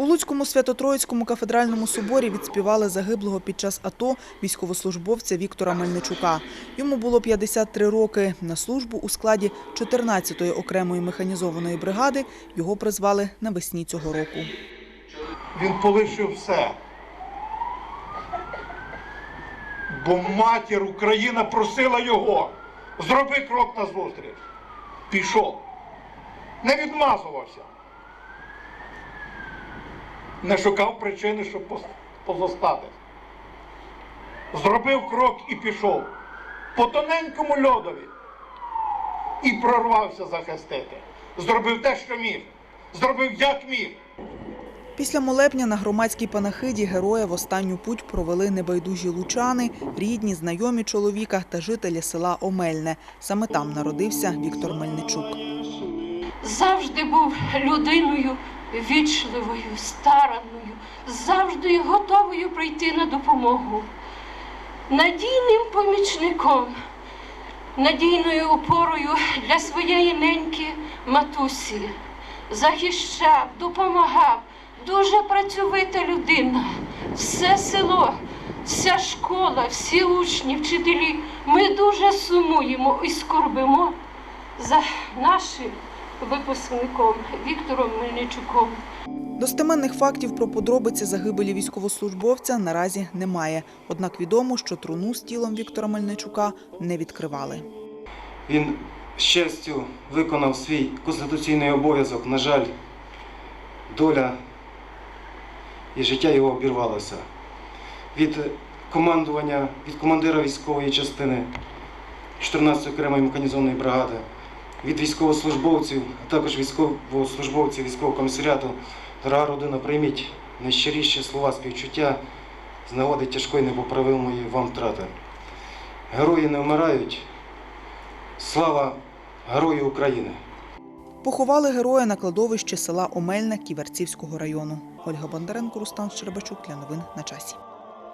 У Луцькому Свято-Троїцькому кафедральному соборі відспівали загиблого під час АТО військовослужбовця Віктора Мельничука. Йому було 53 роки. На службу у складі 14-ї окремої механізованої бригади його призвали навесні цього року. Він полишив все. Бо матір Україна просила його. Зроби крок назустріч. Пішов. Не відмазувався. Не шукав причини, щоб позостатись. Зробив крок і пішов. По тоненькому льодові. І прорвався захистити. Зробив те, що міг. Зробив як міг. Після молебня на громадській панахиді героя в останню путь провели небайдужі лучани, рідні, знайомі чоловіка та жителі села Омельне. Саме там народився Віктор Мельничук. завжди був людиною вічливою, старанною, завжди готовою прийти на допомогу, надійним помічником, надійною опорою для своєї неньки матусі. Захищав, допомагав, дуже працьовита людина. Все село, вся школа, всі учні, вчителі. Ми дуже сумуємо і скорбимо за нашим випускником Віктором Мельничуком. Достеменних фактів про подробиці загибелі військовослужбовця наразі немає. Однак відомо, що труну з тілом Віктора Мельничука не відкривали. Він з честю виконав свій конституційний обов'язок. На жаль, доля і життя його обірвалося. Від командування, від командира військової частини 14-ї окремої механізованої бригади, від військовослужбовців, а також військовослужбовців військового комісаріату, дорога родина, прийміть найщиріші слова співчуття з нагоди тяжкої непоправимої вам втрати. Герої не вмирають. Слава Герою України! Поховали героя на кладовищі села Омельне Ківерцівського району. Ольга Бондаренко, Рустан Щербачук для новин на часі.